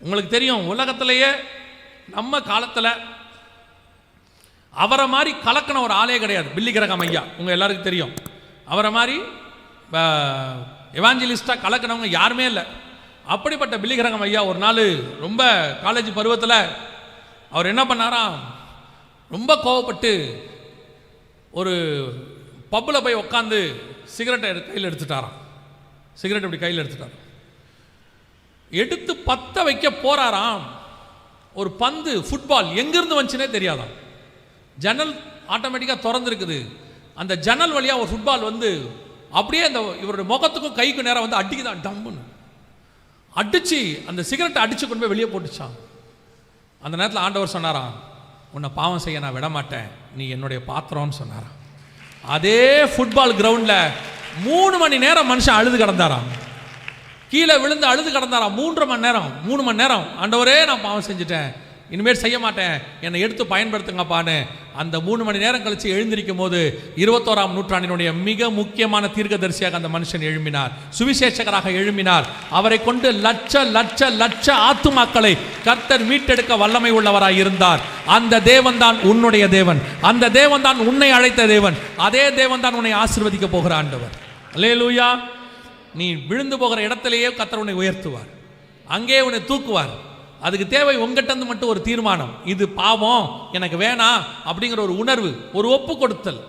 உங்களுக்கு தெரியும் உலகத்திலேயே நம்ம காலத்தில் அவரை மாதிரி கலக்கின ஒரு ஆளே கிடையாது. பில்லி கிரகம் ஐயா உங்கள் எல்லாருக்கும் தெரியும். அவரை மாதிரி எவாஞ்சலிஸ்டாக கலக்கினவங்க யாருமே இல்லை. அப்படிப்பட்ட பில்லி கிரகம் ஐயா ஒரு நாள் ரொம்ப காலேஜ் பருவத்தில் அவர் என்ன பண்ணாராம் ரொம்ப கோவப்பட்டு ஒரு பப்பில் போய் உட்காந்து சிகரெட்டை கையில் எடுத்துட்டாராம். சிகரெட் இப்படி கையில் எடுத்துட்டார் எடுத்து பத்த வைக்க போறாராம். ஒரு பந்து ஃபுட்பால் எங்கிருந்து வந்துச்சுனே தெரியாதாம். ஜன்னல் ஆட்டோமேட்டிக்காக திறந்துருக்குது. அந்த ஜன்னல் வழியாக ஒரு ஃபுட்பால் வந்து அப்படியே அந்த இவருடைய முகத்துக்கும் கைக்கும் நேரம் வந்து அடிக்குதான் டம்முன்னு. அடிச்சு அந்த சிகரெட்டை அடித்து கொண்டு போய் வெளியே போட்டுச்சான் அந்த நேரத்தில் ஆண்டவர் சொன்னாராம் உன்னை பாவம் செய்ய நான் விடமாட்டேன். நீ என்னுடைய பாத்திரம்னு சொன்னாராம். அதே ஃபுட்பால் கிரவுண்டில் மூணு மணி நேரம் மனுஷன் அழுது கிடந்தாராம். கீழே விழுந்து அழுது கிடந்தாராம். மூன்றரை மணி நேரம் மூணு மணி நேரம். ஆண்டவரே நான் பாவம் செஞ்சுட்டேன். இனிமேல் செய்ய மாட்டேன். என்னை எடுத்து பயன்படுத்துங்கப்பான்னு அந்த மூணு மணி நேரம் கழிச்சு எழுந்திருக்கும் போது இருபத்தோராம் நூற்றாண்டினுடைய மிக முக்கியமான தீர்க்கதரிசியாக அந்த மனுஷன் எழும்பினார். சுவிசேஷகராக எழும்பினார். அவரை கொண்டு லட்ச லட்ச லட்ச ஆத்துமாக்களை கர்த்தர் மீட்டெடுக்க வல்லமை உள்ளவராய் இருந்தார். அந்த தேவன் தான் உன்னுடைய தேவன். அந்த தேவன் தான் உன்னை அழைத்த தேவன். அதே தேவன் தான் உன்னை ஆசிர்வதிக்க போகிற ஆண்டவர். அல்லேலூயா. நீ விழுந்து போகிற இடத்திலேயே கத்தர் உன்னை உயர்த்துவார். அங்கே உன்னை தூக்குவார். அதுக்கு தேவை உங்ககிட்ட மட்டும் ஒரு தீர்மானம். இது பாவம் எனக்கு வேணாம் அப்படிங்கிற ஒரு உணர்வு ஒரு ஒப்பு கொடுத்தல்.